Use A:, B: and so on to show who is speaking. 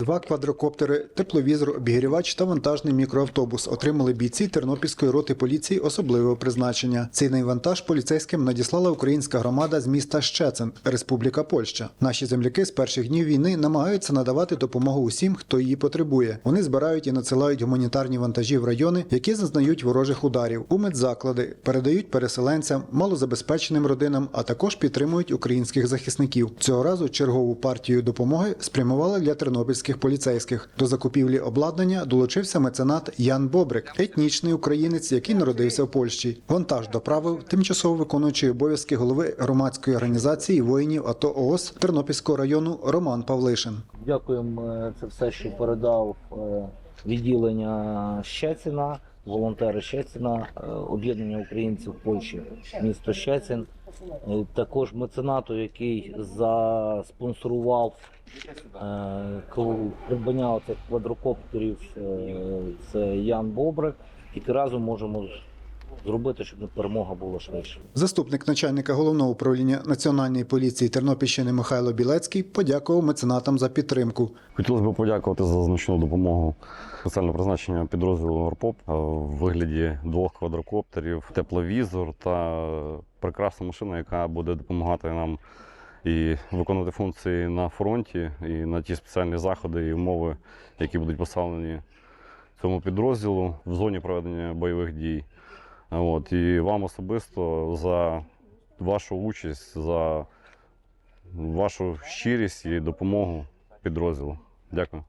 A: Два квадрокоптери, тепловізор, обігрівач та вантажний мікроавтобус отримали бійці Тернопільської роти поліції особливого призначення. Цей найвантаж поліцейським надіслала українська громада з міста Щецин, Республіка Польща. Наші земляки з перших днів війни намагаються надавати допомогу усім, хто її потребує. Вони збирають і надсилають гуманітарні вантажі в райони, які зазнають ворожих ударів, у медзаклади, передають переселенцям, малозабезпеченим родинам, а також підтримують українських захисників. Цього разу чергову партію допомоги спрямували для тернопільських поліцейських. До закупівлі обладнання долучився меценат Ян Бобрик, етнічний українець, який народився в Польщі. Вантаж доправив тимчасово виконуючий обов'язки голови громадської організації воїнів АТО ООС Тернопільського району Роман Павлишин.
B: Дякуємо. е, Це все, що передав е, відділення Щецина, волонтери Щецина, е, об'єднання українців Польщі, місто Щецин. Е, Також меценату, який заспонсорував е, придбання цих квадрокоптерів, це Ян Бобрик. Тільки разом можемо зробити, щоб перемога була швидше.
A: Заступник начальника головного управління Національної поліції Тернопільщини Михайло Білецький подякував меценатам за підтримку.
C: Хотілося б подякувати за значну допомогу спеціального призначення підрозділу ОРПОП е, в вигляді двох квадрокоптерів, тепловізор та прекрасна машина, яка буде допомагати нам і виконувати функції на фронті, і на ті спеціальні заходи і умови, які будуть поставлені цьому підрозділу в зоні проведення бойових дій. От, і вам особисто за вашу участь, за вашу щирість і допомогу підрозділу. Дякую.